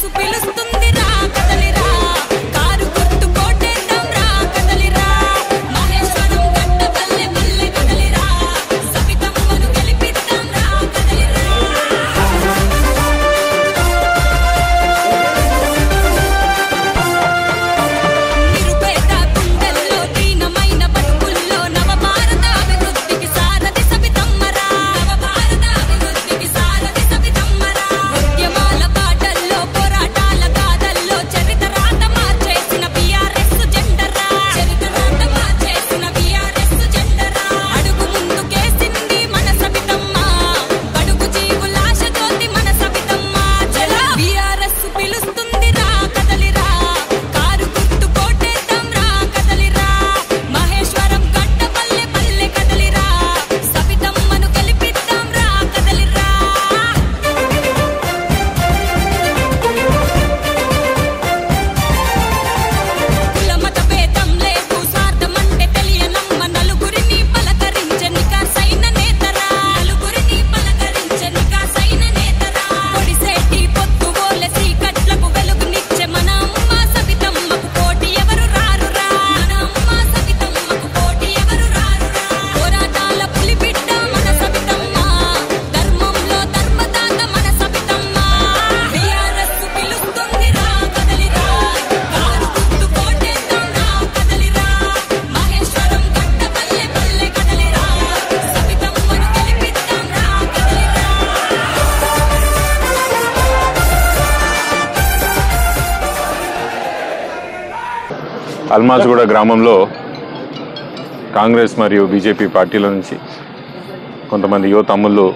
to be listening. Almasguda గ్రామంలో కాంగ్రెస్ మరియు BJP పార్టీల నుంచి కొంతమంది యువ తమ్ముళ్ళు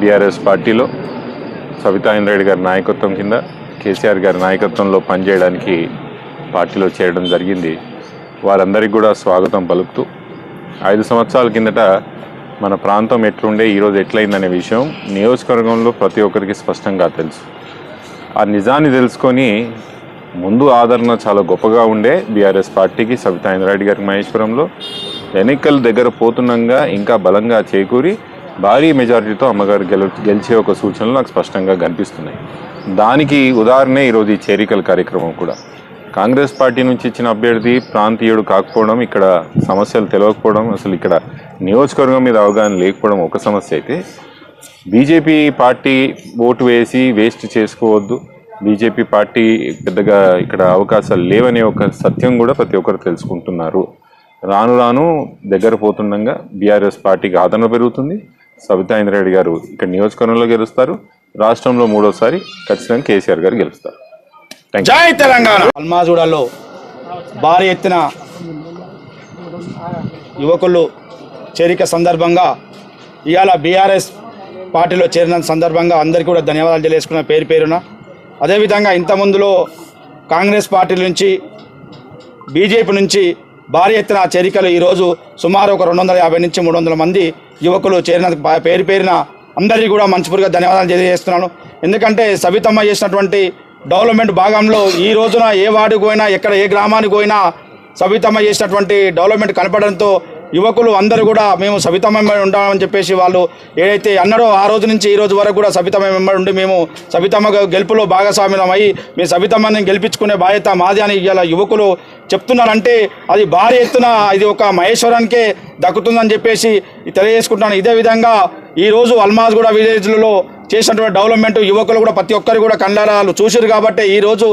బీఆర్ఎస్ పార్టీలో సవితాయన్ రెడ్డి గారి నాయకత్వం కింద కేసీఆర్ గారి నాయకత్వంలో పనిచేయడానికి పార్టీలో చేరడం జరిగింది. వారందరికీ కూడా స్వాగతం పలుకుతూ ఐదు సంవత్సరాల కిందట మన ప్రాంతం ఎట్లుండే ఈరోజు ఎట్లయిందనే విషయం నియోజకవర్గంలో ప్రతి ఒక్కరికి స్పష్టంగా తెలుసు. ఆ నిజాన్ని తెలుసుకొని ముందు ఆదరణ చాలా గొప్పగా ఉండే బీఆర్ఎస్ పార్టీకి సబితా ఇంద్రారెడ్డి గారికి మహేశ్వరంలో ఎన్నికల దగ్గర పోతుండగా ఇంకా బలంగా చేకూరి భారీ మెజారిటీతో అమ్మగారు గెలు గెలిచే ఒక సూచనలు నాకు స్పష్టంగా కనిపిస్తున్నాయి. దానికి ఉదాహరణే ఈరోజు ఈ చేరికల కార్యక్రమం కూడా. కాంగ్రెస్ పార్టీ నుంచి ఇచ్చిన అభ్యర్థి ప్రాంతీయుడు కాకపోవడం ఇక్కడ సమస్యలు తెలియకపోవడం అసలు ఇక్కడ నియోజకవర్గం మీద అవగాహన లేకపోవడం ఒక సమస్య అయితే బీజేపీ పార్టీ ఓటు వేసి వేస్ట్ చేసుకోవద్దు బీజేపీ పార్టీ పెద్దగా ఇక్కడ అవకాశాలు లేవనే ఒక సత్యం కూడా ప్రతి ఒక్కరు తెలుసుకుంటున్నారు. రాను రాను దగ్గర పోతుండగా బీఆర్ఎస్ పార్టీకి ఆదరణ పెరుగుతుంది. సబితా ఇంద్రారెడ్డి గారు ఇక్కడ నియోజకవర్గంలో గెలుస్తారు. రాష్ట్రంలో మూడోసారి ఖచ్చితంగా కేసీఆర్ గారు గెలుస్తారు. జై తెలంగాణ! అల్మాజూడలో భారీ ఎత్తున యువకులు చేరిక సందర్భంగా ఇవాళ బీఆర్ఎస్ పార్టీలో చేరిన సందర్భంగా అందరికీ కూడా ధన్యవాదాలు తెలియజేసుకున్న పేరు పేరున అదేవిధంగా ఇంత ముందులో కాంగ్రెస్ పార్టీ నుంచి బీజేపీ నుంచి భారీ ఎత్తున చేరికలు ఈరోజు సుమారు ఒక రెండు వందల యాభై నుంచి మూడు వందల మంది యువకులు చేరిన పేరు పేరిన అందరికీ కూడా మనస్ఫూర్తిగా ధన్యవాదాలు తెలియజేస్తున్నాను. ఎందుకంటే సవితమ్మ చేసినటువంటి డెవలప్మెంట్ భాగంలో ఈ రోజున ఏ వార్డుకు పోయినా ఎక్కడ ఏ గ్రామానికి పోయినా సవితమ్మ చేసినటువంటి డెవలప్మెంట్ కనపడంతో యువకులు అందరూ కూడా మేము సవితమ్మ మెంబర్ ఉంటామని చెప్పేసి వాళ్ళు ఏదైతే అన్నారో ఆ రోజు నుంచి ఈ రోజు వరకు కూడా సవితమ్మ వెంబడి ఉండి మేము సవితమ్మ గెలుపులో భాగస్వామ్యం అయ్యి మీ సవితమ్మని గెలిపించుకునే బాధ్యత మాది అని ఇలా యువకులు చెప్తున్నారంటే అది భారీ ఎత్తున ఇది ఒక మహేశ్వరానికే దక్కుతుందని చెప్పేసి తెలియజేసుకుంటున్నాను. ఇదే విధంగా ఈరోజు అల్మాజ్ అల్మాజ్గూడ విలేజ్లలో చేసినటువంటి డెవలప్మెంట్ యువకులు కూడా ప్రతి ఒక్కరు కూడా కండరాలు చూసిరు కాబట్టి ఈ రోజు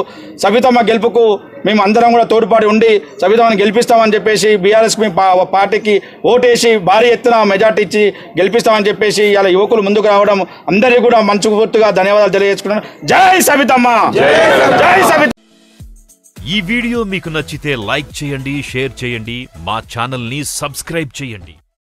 సవితమ్మ గెలుపుకు మేము అందరం కూడా తోడ్పాటు ఉండి సవితమ్మని గెలిపిస్తామని చెప్పేసి బీఆర్ఎస్ పార్టీకి ఓటేసి భారీ ఎత్తున మెజార్టీ ఇచ్చి గెలిపిస్తామని చెప్పేసి ఇలా యువకులు ముందుకు రావడం అందరికీ కూడా మనస్ఫూర్తిగా ధన్యవాదాలు తెలియజేసుకున్నాను జై సవితమ్మ జై సవిత ఈ వీడియో మీకు నచ్చితే లైక్ చేయండి షేర్ చేయండి మా ఛానల్ని సబ్స్క్రైబ్ చేయండి.